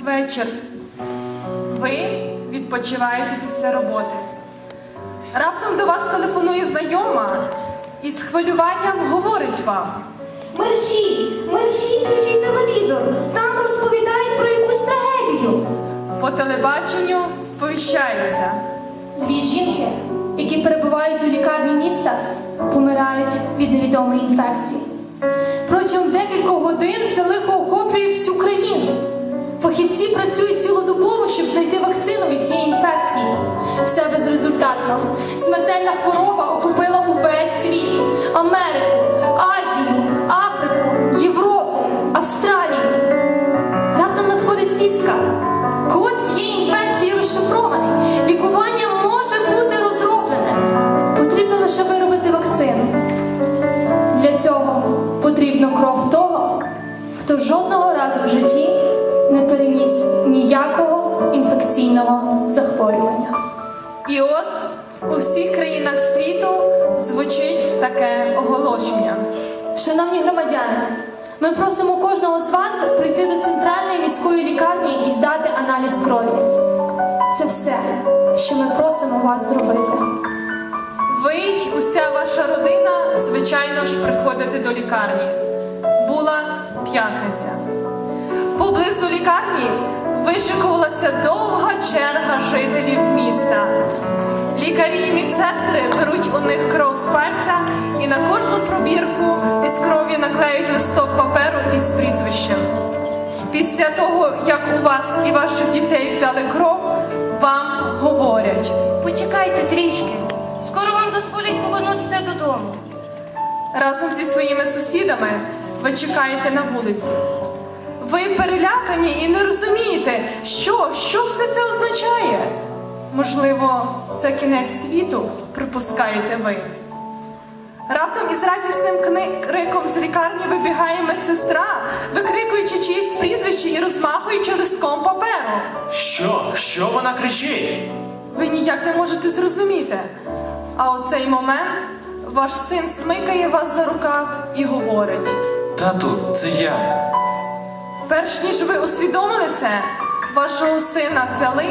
вечір. Ви відпочиваєте після роботи. Раптом до вас телефонує знайома і з хвилюванням говорить вам. Мерщій, мерщій, включіть телевізор. Там розповідають про якусь трагедію. По телебаченню сповіщається. Дві жінки, які перебувають у лікарні міста, помирають від невідомої інфекції. Протягом декількох годин це лихо охоплює всю країну. Фахівці працюють цілодобово, щоб знайти вакцину від цієї інфекції. Все безрезультатно. Смертельна хвороба охопила увесь світ: Америку, Азію, Африку, Європу, Австралію. Раптом надходить звістка. Код цієї інфекції розшифрований. Лікування може бути розроблене. Потрібно лише виробити вакцину. Для цього потрібно кров того, хто жодного разу в житті не переніс ніякого інфекційного захворювання. І от у всіх країнах світу звучить таке оголошення. Шановні громадяни, ми просимо кожного з вас прийти до центральної міської лікарні і здати аналіз крові. Це все, що ми просимо вас зробити. Ви й уся ваша родина, звичайно ж, приходите до лікарні. Була п'ятниця. Поблизу лікарні вишикувалася довга черга жителів міста. Лікарі і медсестри беруть у них кров з пальця і на кожну пробірку із крові наклеють листок паперу із прізвищем. Після того, як у вас і ваших дітей взяли кров, вам говорять. Почекайте трішки. Скоро вам дозволять повернутися додому. Разом зі своїми сусідами ви чекаєте на вулиці. Ви перелякані і не розумієте, що, що все це означає. Можливо, це кінець світу, припускаєте ви. Раптом із радісним криком з лікарні вибігає медсестра, викрикуючи чиїсь прізвище і розмахуючи листком паперу. Що? Що вона кричить? Ви ніяк не можете зрозуміти. А у цей момент ваш син смикає вас за рукав і говорить. Тату, це я. Перш ніж ви усвідомили це, вашого сина взяли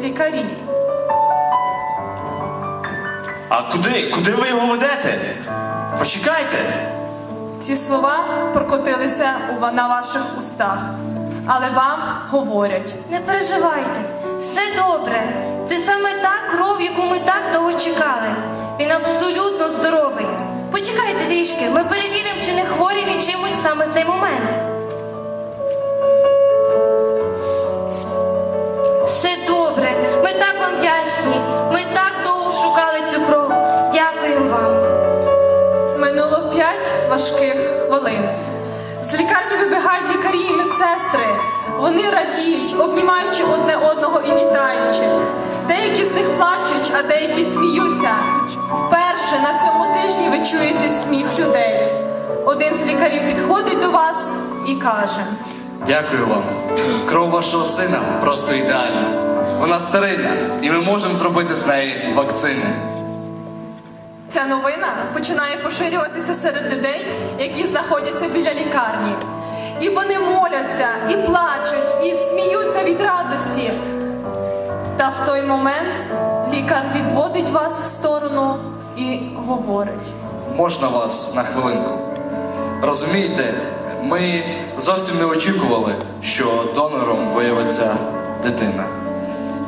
лікарі. А куди? Куди ви його ведете? Почекайте. Ці слова прокотилися на ваших устах, але вам говорять. Не переживайте, все добре. Це саме та кров, яку ми так довго чекали. Він абсолютно здоровий. Почекайте трішки, ми перевіримо, чи не хворий він чимось саме в цей момент. Добре, ми так вам вдячні. Ми так довго шукали цю кров. Дякуємо вам. Минуло п'ять важких хвилин. З лікарні вибігають лікарі і медсестри. Вони радіють, обнімаючи одне одного і вітаючи. Деякі з них плачуть, а деякі сміються. Вперше на цьому тижні ви чуєте сміх людей. Один з лікарів підходить до вас і каже. Дякую вам. Кров вашого сина просто ідеальна. Вона стерильна, і ми можемо зробити з неї вакцину. Ця новина починає поширюватися серед людей, які знаходяться біля лікарні. І вони моляться, і плачуть, і сміються від радості. Та в той момент лікар відводить вас в сторону і говорить. Можна вас на хвилинку? Розумієте, ми зовсім не очікували, що донором виявиться дитина.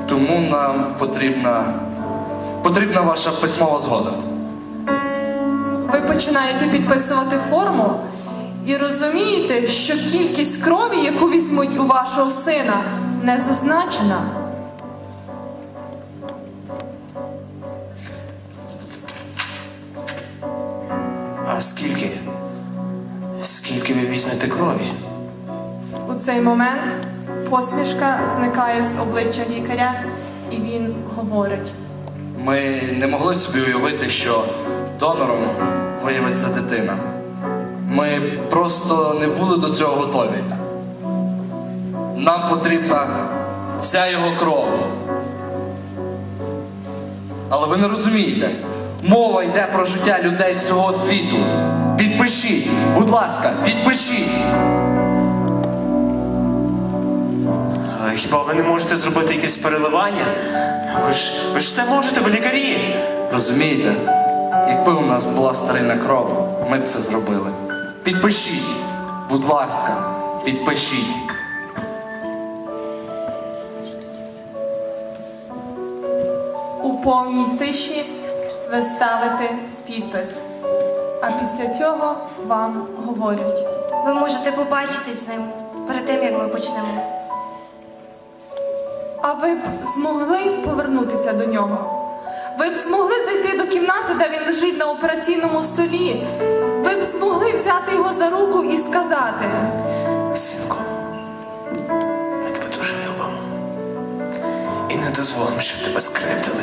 Тому нам потрібна, потрібна ваша письмова згода. Ви починаєте підписувати форму і розумієте, що кількість крові, яку візьмуть у вашого сина, не зазначена. А скільки? Скільки ви візьмете крові? У цей момент посмішка зникає з обличчя лікаря, і він говорить. Ми не могли собі уявити, що донором виявиться дитина. Ми просто не були до цього готові. Нам потрібна вся його кров. Але ви не розумієте, мова йде про життя людей всього світу. Підпишіть, будь ласка, підпишіть. Хіба ви не можете зробити якесь переливання? Ви ж ви ж все можете, ви лікарі. Розумієте? Якби у нас була старинна кров, ми б це зробили. Підпишіть, будь ласка, підпишіть. У повній тиші ви ставите підпис. А після цього вам говорять. Ви можете побачитись з ним перед тим, як ми почнемо. А ви б змогли повернутися до нього? Ви б змогли зайти до кімнати, де він лежить на операційному столі. Ви б змогли взяти його за руку і сказати. Синку, ми тебе дуже любимо. І не дозволимо, щоб тебе скривдили.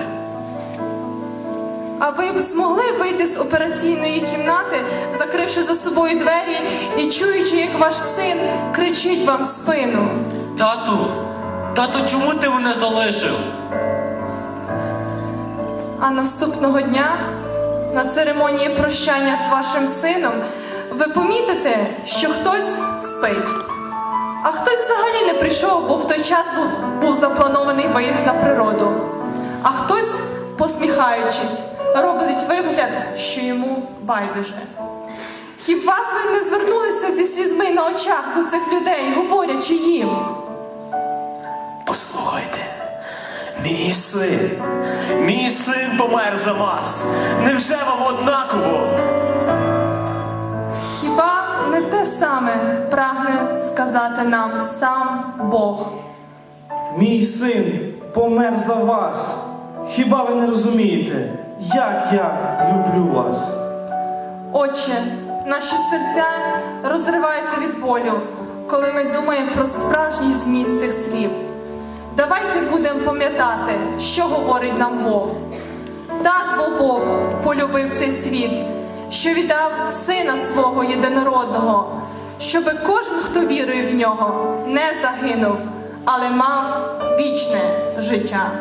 А ви б змогли вийти з операційної кімнати, закривши за собою двері і чуючи, як ваш син кричить вам в спину. Тату, тату, чому ти мене залишив? А наступного дня на церемонії прощання з вашим сином ви помітите, що хтось спить. А хтось взагалі не прийшов, бо в той час був, був запланований виїзд на природу. А хтось, посміхаючись, робить вигляд, що йому байдуже. Хіба ви не звернулися зі слізьми на очах до цих людей, говорячи їм? Послухайте, мій син, мій син помер за вас. Невже вам однаково? Хіба не те саме прагне сказати нам сам Бог? Мій син помер за вас. Хіба ви не розумієте, як я люблю вас? Отче, наші серця розриваються від болю, коли ми думаємо про справжній зміст цих слів. Давайте будемо пам'ятати, що говорить нам Бог. Так бо Бог полюбив цей світ, що віддав сина свого єдинородного, щоби кожен, хто вірує в нього, не загинув, але мав вічне життя.